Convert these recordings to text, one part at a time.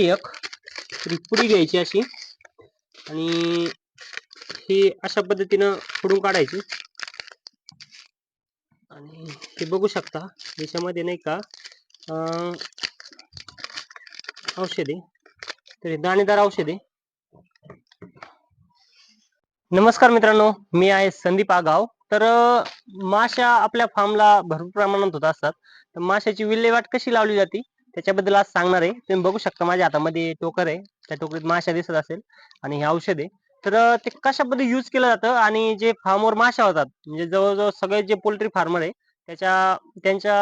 एक तरी पुडी घ्यायची अशी. आणि ही अशा पद्धतीनं फोडून काढायची. आणि हे बघू शकता याच्यामध्ये नाही का अं, तर हे दाणेदार औषधे. नमस्कार मित्रांनो मी आहे संदीप आगाव. तर माशा आपल्या फार्मला भरपूर प्रमाणात होत असतात. तर माशाची विल्हेवाट कशी लावली जाते? त्याच्याबद्दल आज सांगणार आहे. तुम्ही बघू शकता माझ्या हातामध्ये टोकर आहे. त्या टोकरीत माशा दिसत असेल आणि हे औषध आहे. तर ते कशा पद्धती युज केलं जातं आणि जे फार्मवर माशा होतात म्हणजे जवळजवळ सगळे जे पोल्ट्री फार्मर आहे त्याच्या त्यांच्या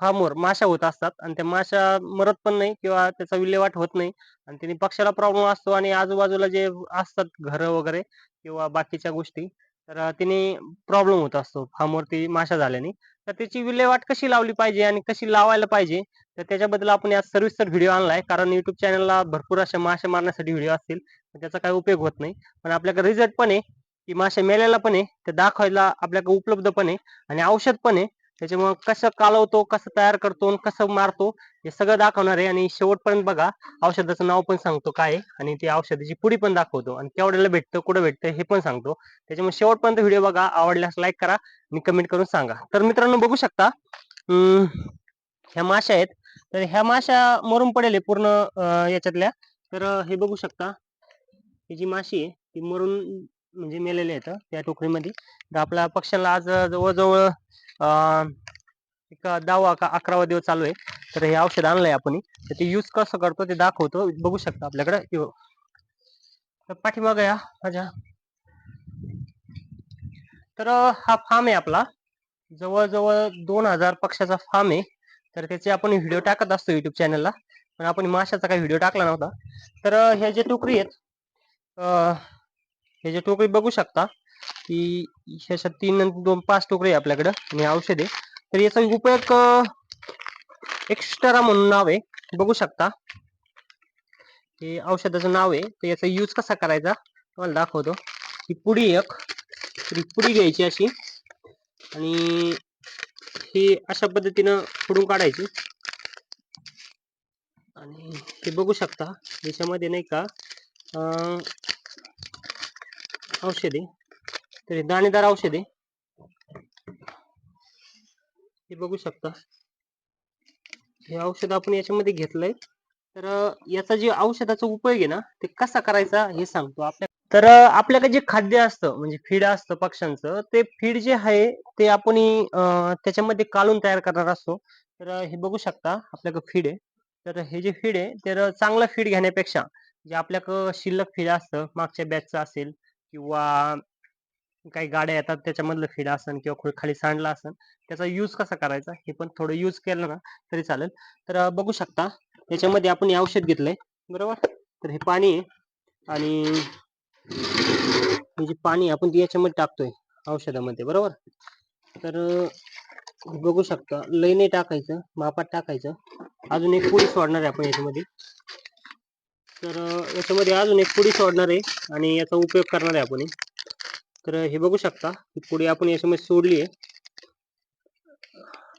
फार्मवर माशा होत असतात आणि त्या माशा मरत पण नाही किंवा त्याचा विल्हेवाट होत नाही आणि त्यांनी पक्षाला प्रॉब्लेम असतो आणि आजूबाजूला जे असतात घरं वगैरे किंवा बाकीच्या गोष्टी तर तिने प्रॉब्लेम होत असतो. फार्मवरती माशा झाल्याने. तर त्याची विल्हेवाट कशी लावली पाहिजे आणि कशी लावायला पाहिजे? तर त्याच्याबद्दल आपण आज सविस्तर व्हिडिओ आणलाय. कारण युट्यूब चॅनलला भरपूर अशा माशा मारण्यासाठी व्हिडिओ असतील. त्याचा काही उपयोग होत नाही. पण आपल्याकडे रिझल्ट पण आहे. की माशा मेलेला पण आहे. ते दाखवायला आपल्याकडे उपलब्ध पण आहे. आणि औषध पण आहे. त्याच्यामुळे कसं कालवतो कसं तयार करतो आणि कसं मारतो हे सगळं दाखवणार आहे. आणि शेवटपर्यंत बघा औषधाचं नाव पण सांगतो काय आहे. आणि ती औषधाची पुडी पण दाखवतो. आणि केवढ्याला भेटतं कुठं भेटतं हे पण सांगतो. त्याच्यामुळे शेवटपर्यंत व्हिडिओ बघा आवडल्यास लाईक करा. आणि कमेंट करून सांगा. तर मित्रांनो बघू शकता अं, ह्या माशा आहेत. तर ह्या माशा मरून पडेल आहे पूर्ण याच्यातल्या. तर हे बघू शकता. ही जी माशी आहे ती मरून म्हणजे मेलेले आहेत त्या टोकरीमध्ये. तर आपल्या पक्ष्याला आज जवळजवळ एक दहावा का अकरावा दिवस चालू आहे. तर हे औषध आणलंय आपण तर ते यूज कसं करतो ते दाखवतो. बघू शकता आपल्याकडे. पाठीमाग तर या माझ्या तर हा फार्म आहे आपला. जवळजवळ दोन हजार पक्षाचा फार्म आहे. तर त्याचे आपण व्हिडिओ टाकत असतो युट्यूब चॅनलला पण आपण माशाचा काही व्हिडिओ टाकला नव्हता. तर हे ह्या जे टोकरी आहेत हे जे टोकरी बघू शकता की ह्याच्या तीन दोन पाच टोकरी आहे आपल्याकडं आणि औषध. आहे तर याचा उपयोग एक्स्ट्रा म्हणून नाव आहे. बघू शकता. हे औषधाचं नाव आहे. तर याचा यूज कसा करायचा? तुम्हाला दाखवतो. ही पुडी एक. पुडी घ्यायची अशी. आणि हे अशा पद्धतीनं फोडून काढायची. आणि हे बघू शकता. याच्यामध्ये नाही का अं, औषधे. तर दाणेदार औषधे. हे बघू शकता. हे औषध आपण याच्यामध्ये घेतलंय. तर याचा जे औषधाचा उपयोग आहे ना ते कसा करायचा हे सांगतो आपल्या तर आपल्याकडे जे खाद्य असतं म्हणजे फीड असतं पक्ष्यांचं ते फीड जे आहे ते आपण त्याच्यामध्ये काढून तयार करणार असतो. तर हे बघू शकता आपल्याकडे फीड आहे. तर हे जे फीड आहे तर चांगलं फीड घेण्यापेक्षा जे आपल्याकडं शिल्लक फीड असतं मागच्या बॅचचं असेल किंवा काही गाड्या येतात त्याच्यामधलं फिड असन किंवा खाली सांडलं असन त्याचा यूज कसा करायचा? हे पण थोडं यूज केलं ना तरी चालेल. तर बघू शकता याच्यामध्ये आपण हे औषध घेतलंय बरोबर? तर हे पाणी आहे आणि हे जे पाणी आपण ते याच्यामध्ये टाकतोय औषधामध्ये बरोबर? तर बघू शकता लय नाही टाकायचं मापात टाकायचं. अजून एक पुडी सोडणार आहे आपण याच्यामध्ये. तर याच्यामध्ये अजून एक पुडी सोडणार आहे आणि याचा उपयोग करणार आहे आपण तर हे बघू शकता ही पुडी आपण याच्यामध्ये सोडली आहे.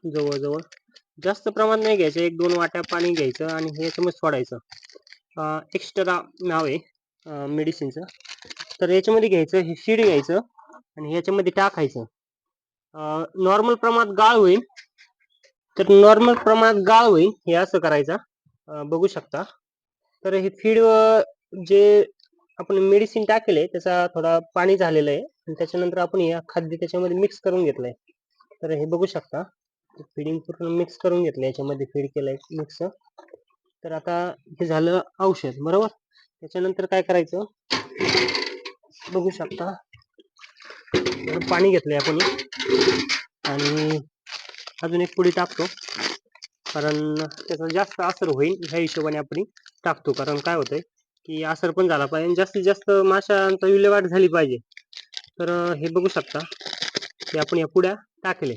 जवळजवळ. जास्त प्रमाणात नाही घ्यायचं एक दोन वाट्या पाणी घ्यायचं आणि हे याच्यामध्ये सोडायचं. एक्स्ट्रा नाव आहे मेडिसिनचं तर याच्यामध्ये घ्यायचं हे शीड घ्यायचं आणि याच्यामध्ये टाकायचं. नॉर्मल प्रमाणात गाळ होईल. तर नॉर्मल प्रमाणात गाळ होईल हे असं करायचं. बघू शकता. तर हे फीड जे आपण मेडिसिन टाकेले त्याचा थोडा पाणी झालेलं आहे. आणि त्याच्यानंतर आपण हे खाद्य त्याच्यामध्ये मिक्स करून घेतलंय. तर हे बघू शकता. फिडिंग पूर्ण मिक्स करून घेतलं याच्यामध्ये फीड केलंय मिक्स तर आता हे झालं औषध बरोबर? त्याच्यानंतर काय करायचं? बघू शकता. पाणी घेतलंय आपण. आणि अजून एक पुडी टाकतो. कारण त्याचा जास्त असर होईल ह्या हिशोबाने आपण टाकतो. कारण काय होतंय की असर पण झाला पाहिजे आणि जास्तीत जास्त माशांचा विल्हेवाट झाली पाहिजे. तर हे बघू शकता की आपण या पुड्या टाकले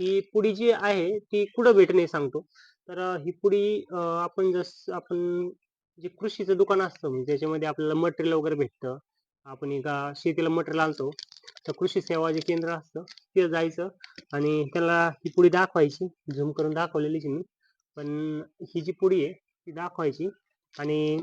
ही पुडी जी आहे ती कुठं भेटणे सांगतो. तर ही पुडी आपण जस आपण जे कृषीचं दुकान असतं म्हणजे त्याच्यामध्ये आपल्याला मटेरियल वगैरे भेटतं आपण एका शेतीला मटेरियल आणतो तर कृषी सेवा जे केंद्र असतं तिथं जायचं आणि त्याला ही पुडी दाखवायची झूम करून दाखवलेलीच मी. पण ही जी पुडी आहे ती दाखवायची आणि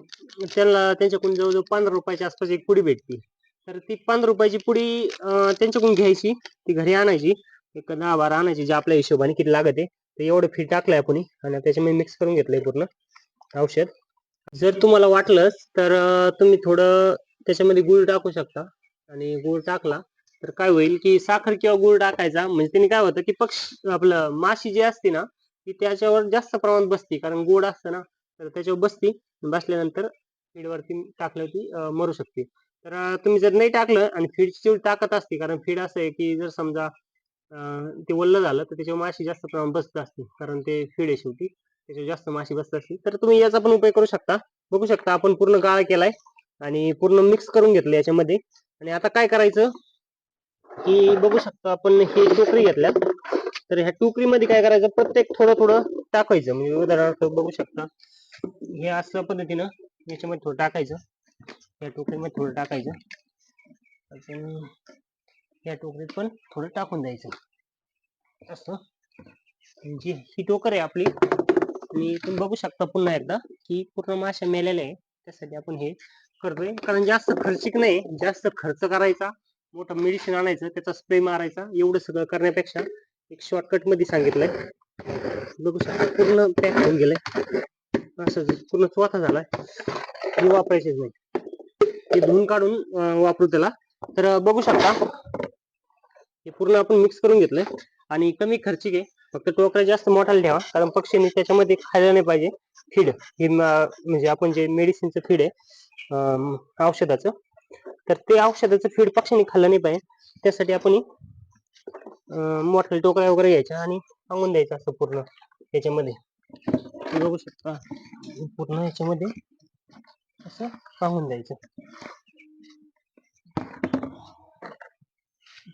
त्यांना त्यांच्याकडून जवळजवळ पंधरा रुपयाच्या आसपास एक पुडी भेटते. तर ती पंधरा रुपयाची पुडी त्यांच्याकडून घ्यायची ती घरी आणायची. एक दहा बारा आणायची जे आपल्या हिशोबाने किती लागत आहे तर एवढं फी टाकलंय आपण. आणि त्याच्यामध्ये मिक्स करून घेतलंय पूर्ण औषध. जर तुम्हाला वाटलंच तर तुम्ही थोडं त्याच्यामध्ये गुळ टाकू शकता. आणि गुळ टाकला तर काय होईल की साखर किंवा गुळ टाकायचा. म्हणजे त्यांनी काय होतं की पक्ष आपलं माशी जी असते ना ती त्याच्यावर जास्त प्रमाणात बसते. कारण गोड असतं ना तर त्याच्यावर बसती. बसल्यानंतर फीडवरती टाकलं ती मरू शकते. तर तुम्ही जर नाही टाकलं आणि फीडची ताकद असते कारण फीड असं आहे की जर समजा ते वल्ल झालं तर त्याच्यावर माशी जास्त प्रमाणात बसत असते कारण ते फीड आहे शेवटी. त्याच्यावर जास्त माशी बसत असते तर तुम्ही याचा पण उपयोग करू शकता. बघू शकता आपण पूर्ण गाळा केलाय आणि पूर्ण मिक्स करून घेतलं याच्यामध्ये. आणि आता काय करायचं की बघू शकतो आपण हे टोकरी घेतल्यात. तर ह्या टोकरीमध्ये काय करायचं? प्रत्येक थोडं थोडं टाकायचं. म्हणजे उदाहरणार्थ बघू शकता हे असं पद्धतीनं याच्यामध्ये थोडं टाकायचं. या टोकरीमध्ये थोडं टाकायचं. अजून या टोकरीत पण थोडं टाकून द्यायचं. असं. जी ही टोकर आहे आपली आणि तुम्ही बघू शकता पुन्हा एकदा की पूर्ण माश्या मेलेल्या आहे त्यासाठी आपण हे करतोय. कारण जास्त खर्चिक नाही. जास्त खर्च करायचा. मोठं मेडिसिन आणायचं त्याचा स्प्रे मारायचा. एवढं सगळं करण्यापेक्षा एक शॉर्टकटमध्ये सांगितलंय. बघू शकता पूर्ण पॅक होऊन गेलंय. असं पूर्ण चौथा झालाय हे वापरायचेच नाही. ते धुवून काढून वापरू त्याला. तर बघू शकता हे पूर्ण आपण मिक्स करून घेतलंय. आणि कमी खर्चिक आहे. फक्त टोकऱ्या जास्त मोठाला ठेवा कारण पक्षीने त्याच्यामध्ये खायला नाही पाहिजे. फीड हे म्हणजे आपण जे मेडिसिनचं फीड आहे औषधाचं तर ते औषधाचं फीड पक्ष्यांनी खाल्लं नाही पाहिजे. त्यासाठी आपण मोठ्या टोकऱ्या वगैरे घ्यायच्या आणि सांगून द्यायचं असं पूर्ण याच्यामध्ये. बघू शकता. पूर्ण याच्यामध्ये असं सांगून द्यायचं.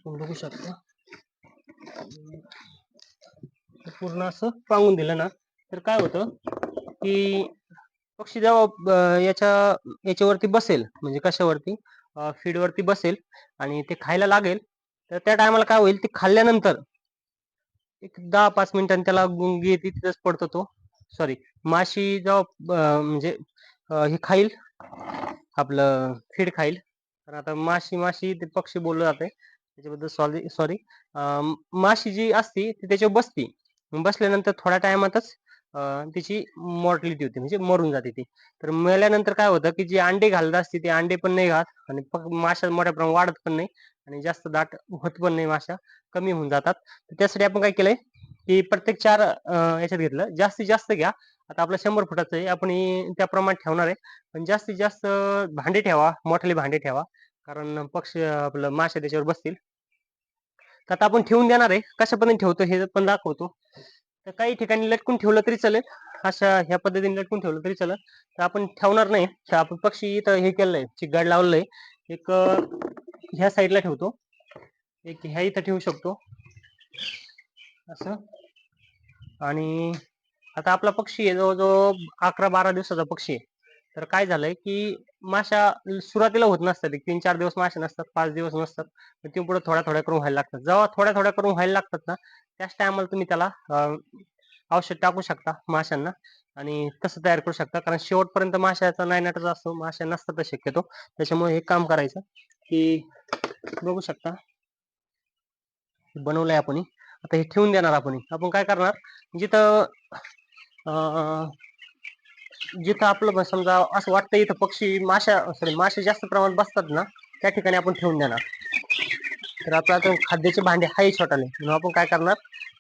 बघू शकता. पूर्ण असं पांगून दिलं ना तर काय होतं की पक्षी जेव्हा याच्या याच्यावरती बसेल म्हणजे कशावरती? फीड वरती बसेल आणि ते खायला लागेल तर त्या टायमाला काय होईल ते खाल्ल्यानंतर एक दहा पाच मिनिटांनी त्याला गुंगी येते तिथेच पडतो तो. सॉरी माशी जेव्हा म्हणजे हे खाईल आपलं फीड खाईल तर आता माशी माशी ते पक्षी बोललं जाते त्याच्याबद्दल सॉरी सॉरी माशी जी असती ती त्याच्यावर बसती. बसल्यानंतर थोड्या टायमातच तिची मॉर्टलिटी होती म्हणजे मरून जाते ती. तर मेल्यानंतर काय होतं की जी अंडे घालत असते ते अंडे पण नाही घात आणि माशा मोठ्या प्रमाणात वाढत पण नाही. आणि जास्त दाट होत पण नाही माशा कमी होऊन जातात. तर त्यासाठी आपण काय केलंय की प्रत्येक चार याच्यात घेतलं. जास्तीत जास्त घ्या. आता आपलं शंभर फुटाचं आहे. आपण त्या प्रमाणात ठेवणार आहे. पण जास्तीत जास्त भांडे ठेवा. मोठाले भांडे ठेवा. कारण पक्षी आपलं माशा त्याच्यावर बसतील. तर आता आपण ठेवून देणार आहे. कशा पद्धतीने ठेवतो हे पण दाखवतो. तर काही ठिकाणी लटकून ठेवलं तरी चालेल. अशा ह्या पद्धतीने लटकून ठेवलं तरी चालेल. तर आपण ठेवणार नाही. तर आपण पक्षी इथं हे केलंय. चिगाड लावलंय. एक ह्या साईडला ठेवतो. एक ह्या इथं ठेवू शकतो. असं. आणि आता आपला पक्षी आहे जवळजवळ अकरा बारा दिवसाचा पक्षी आहे. तर काय झालंय की माशा सुरुवातीला होत नसतात. एक तीन चार दिवस माशा नसतात पाच दिवस नसतात. ते पुढे थोड्या थोड्या करून व्हायला लागतात. जेव्हा थोड्या थोड्या करून व्हायला लागतात ना त्याच टायमाला तुम्ही त्याला औषध टाकू शकता माशांना आणि तसं तयार करू शकता. कारण शेवटपर्यंत माशाचा नायनाटच असतो. माशा नसतात शक्यतो. त्याच्यामुळे हे काम करायचं. ही बघू शकता. बनवलंय आपण आता हे ठेवून देणार आपण आपण काय करणार? जिथं अं, जिथं आपलं समजा असं वाटतं इथं पक्षी माशा सॉरी मासे जास्त प्रमाणात बसतात ना त्या ठिकाणी आपण ठेवून देणार. तर आपलं आता खाद्याचे भांडे आहे छोटाले. म्हणून आपण काय करणार?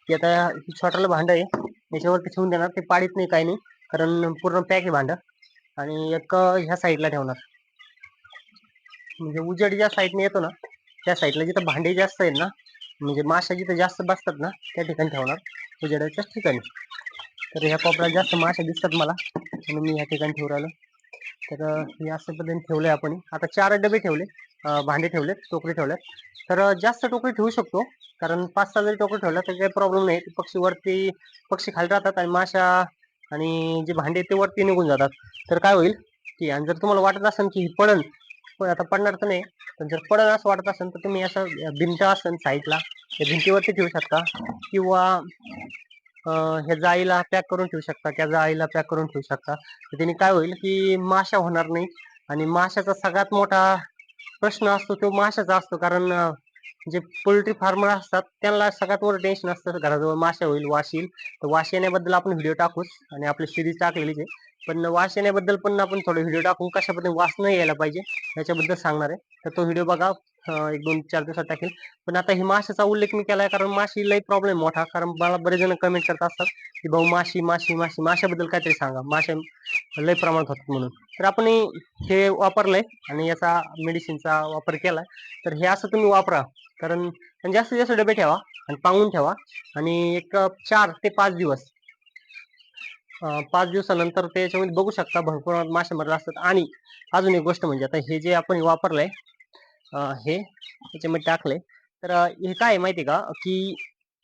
की आता हे छोटालं भांड आहे याच्यावरती ठेवून देणार. ते पाडीत नाही काही नाही. कारण पूर्ण पॅक आहे भांड. आणि एक ह्या साईडला ठेवणार. म्हणजे उजेड ज्या साईडने येतो ना त्या साईडला जिथं भांडे जास्त आहेत ना म्हणजे माशा जिथं जास्त बसतात ना त्या ठिकाणी ठेवणार उजेडाच्याच ठिकाणी. तर ह्या कोपऱ्यात जास्त माशा दिसतात मला म्हणून मी ह्या ठिकाणी ठेवून राहिलो. तर हे असं पद्धतीने ठेवलंय आपण. आता चार डबे ठेवले भांडे ठेवलेत टोकरी ठेवल्यात. तर जास्त टोकरी ठेवू शकतो कारण पाच सहा जरी टोकरी ठेवल्या तर काही प्रॉब्लेम नाही. ते पक्षी वरती पक्षी खाली राहतात आणि माशा आणि जे भांडे आहेत ते वरती निघून जातात. तर काय होईल की आणि जर तुम्हाला वाटत असेल की ही पडन आता पडणार तर नाही. पण जर पडत असं वाटत असेल तर तुम्ही असं भिंत असेल साईडला त्या भिंतीवरती ठेवू शकता. किंवा ह्या जाळीला पॅक करून ठेवू शकता त्या जाळीला पॅक करून ठेवू शकता. तर त्याने काय होईल की माशा होणार नाही. आणि माशाचा सगळ्यात मोठा प्रश्न असतो तो माशाचा असतो. कारण जे पोल्ट्री फार्मर असतात त्यांना सगळ्यात वर टेन्शन असतं घराजवळ माशा होईल वाशील येईल. तर वास येण्याबद्दल आपण व्हिडिओ टाकूच आणि आपली सिरीज टाकलेलीच आहे. पण वाश येण्याबद्दल पण आपण थोडे व्हिडिओ टाकू कशा पद्धतीने वास न यायला पाहिजे याच्याबद्दल सांगणार आहे. तर तो व्हिडिओ बघा. एक दोन चार दिवसात टाकेल पण आता हे माशाचा उल्लेख मी केलाय कारण माशी लई प्रॉब्लेम मोठा. कारण मला बरेच जण कमेंट करत असतात की भाऊ माशी माशी माशी माशाबद्दल काहीतरी सांगा. माशा लई प्रमाणात होतात म्हणून. तर आपण हे वापरलंय आणि याचा मेडिसिनचा वापर केलाय. तर हे असं तुम्ही वापरा. कारण जास्तीत जास्त डबे ठेवा आणि पांगून ठेवा. आणि एक चार ते पाच दिवस पाच दिवसानंतर ते याच्यामध्ये बघू शकता भरपूर प्रमाणात मासे असतात. आणि अजून एक गोष्ट म्हणजे आता हे जे आपण वापरलंय हे याच्यामध्ये टाकले. तर हे काय आहे माहिती आहे का? की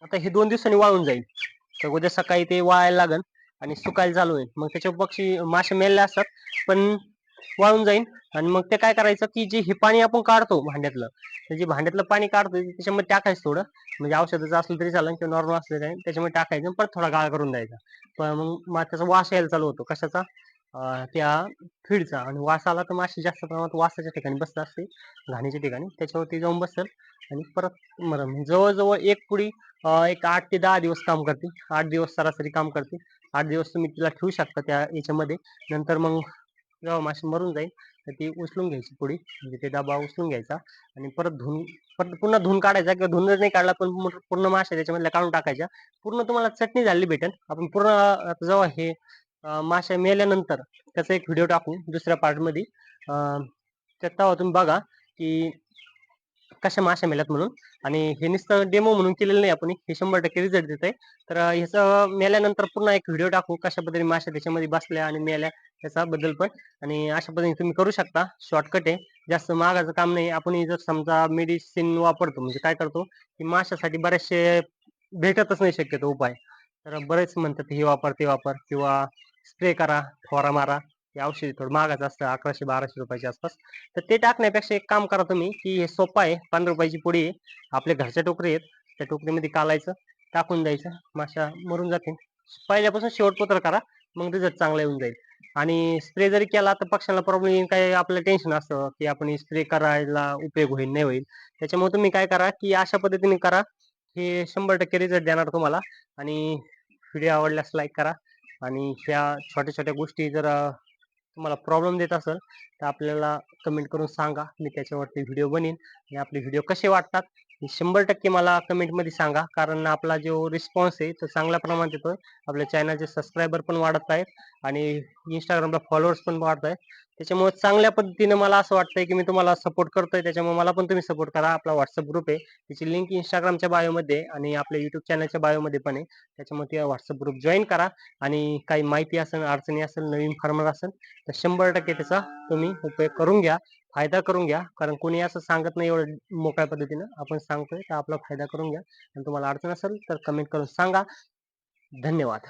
आता हे दोन दिवसांनी वाळून जाईल. तर उद्या सकाळी ते वाळायला लागन आणि सुकायला चालू होईल. मग त्याच्या पक्षी मासे मेलेले असतात पण वाळून जाईल. आणि मग ते काय करायचं की जे हे पाणी आपण काढतो भांड्यातलं तर जे भांड्यातलं पाणी काढतो त्याच्यामध्ये टाकायचं थोडं. म्हणजे औषधाचं असलं तरी चालेल किंवा नॉर्मल असलं तरी त्याच्यामध्ये टाकायचं परत थोडा गाळ करून द्यायचा. पण मग मा- त्याचा वास यायला चालू होतो. कशाचा? अं, त्या फीडचा आणि वास आला तर माशी जास्त प्रमाणात वासाच्या ठिकाणी बसत असते घाणीच्या ठिकाणी. त्याच्यावरती जाऊन बसेल आणि परत मरण म्हणजे जवळजवळ एक पुडी अं, एक आठ ते दहा दिवस काम करते. आठ दिवस सरासरी काम करते. आठ दिवस तुम्ही तिला ठेवू शकता त्या याच्यामध्ये. नंतर मग जेव्हा माशी मरून जाईल तर ती उचलून घ्यायची पुडी म्हणजे ते डबा उचलून घ्यायचा आणि परत धुवून परत पुन्हा धुवून काढायचा किंवा धुवून जर नाही काढला पण पूर्ण- पूर्ण माशा त्याच्यामधल्या काढून टाकायच्या. पूर्ण तुम्हाला चटणी झाली भेटेल. आपण पूर्ण आता जेव्हा हे अं, माशा मेल्यानंतर त्याचा एक व्हिडिओ टाकू दुसऱ्या पार्टमध्ये त्या तेव्हा तुम्ही बघा की कशा माशा मेल्यात म्हणून. आणि हे नुसतं डेमो म्हणून केलेलं नाही आपण हे शंभर टक्के रिझल्ट देत आहे तर ह्याचं मेल्यानंतर पुन्हा एक व्हिडिओ टाकू कशा पद्धतीने माशा त्याच्यामध्ये बसल्या आणि मेल्या त्याचा बद्दल पण. आणि अशा पद्धतीने तुम्ही करू शकता. शॉर्टकट आहे. जास्त महागाचं काम नाही. आपण जर समजा मेडिसिन वापरतो म्हणजे काय करतो की माशासाठी बरेचसे भेटतच नाही शक्यतो उपाय. तर बरेच म्हणतात हे वापर ते वापर किंवा स्प्रे करा फवारा मारा. हे औषध थोडं महागाचं असतं अकराशे बाराशे रुपयाच्या आसपास तर ते टाकण्यापेक्षा एक काम करा तुम्ही की हे सोपं आहे. पंधरा रुपयाची पुडी आहे. आपल्या घरच्या टोकरी आहेत. त्या टोकरीमध्ये कालायचं टाकून द्यायचं. माशा मरून जातील. पहिल्यापासून शेवटपत्र करा मग रिझल्ट चांगला येऊन जाईल. आणि स्प्रे जरी केला तर पक्ष्यांना प्रॉब्लेम येईल काही आपल्याला टेन्शन असतं की आपण स्प्रे करायला उपयोग होईल नाही होईल. त्याच्यामुळे तुम्ही काय करा की अशा पद्धतीने करा. हे शंभर टक्के रिझल्ट देणार तुम्हाला. आणि व्हिडिओ आवडल्यास लाईक करा. आणि ह्या छोट्या छोट्या गोष्टी जर तुम्हाला प्रॉब्लेम देत असेल तर आपल्याला कमेंट करून सांगा. मी त्याच्यावरती व्हिडिओ बनेन आणि आपले व्हिडिओ कसे वाटतात? शंभर टक्के मला कमेंटमध्ये सांगा. कारण आपला जो रिस्पॉन्स आहे तो चांगल्या प्रमाणात येतोय. आपल्या चॅनलचे सबस्क्रायबर पण वाढत आहेत आणि इंस्टाग्रामला फॉलोअर्स पण वाढत आहेत. त्याच्यामुळे चांगल्या पद्धतीने मला असं वाटतंय की मी तुम्हाला सपोर्ट करतोय. त्याच्यामुळे मला पण तुम्ही सपोर्ट करा. आपला व्हॉट्सअप ग्रुप आहे. त्याची लिंक इंस्टाग्रामच्या बायोमध्ये आणि आपल्या युट्यूब चॅनलच्या बायोमध्ये पण आहे. त्याच्यामुळे ते व्हॉट्सअप ग्रुप जॉईन करा. आणि काही माहिती असेल अडचणी असेल नवीन फॉर्मर असेल तर शंभर टक्के त्याचा तुम्ही उपयोग करून घ्या. फायदा करून घ्या. कारण कोणी असं सांगत नाही एवढं मोकळ्या पद्धतीनं. आपण सांगतोय तर आपला फायदा करून घ्या. आणि तुम्हाला अडचण असेल तर कमेंट करून सांगा. धन्यवाद.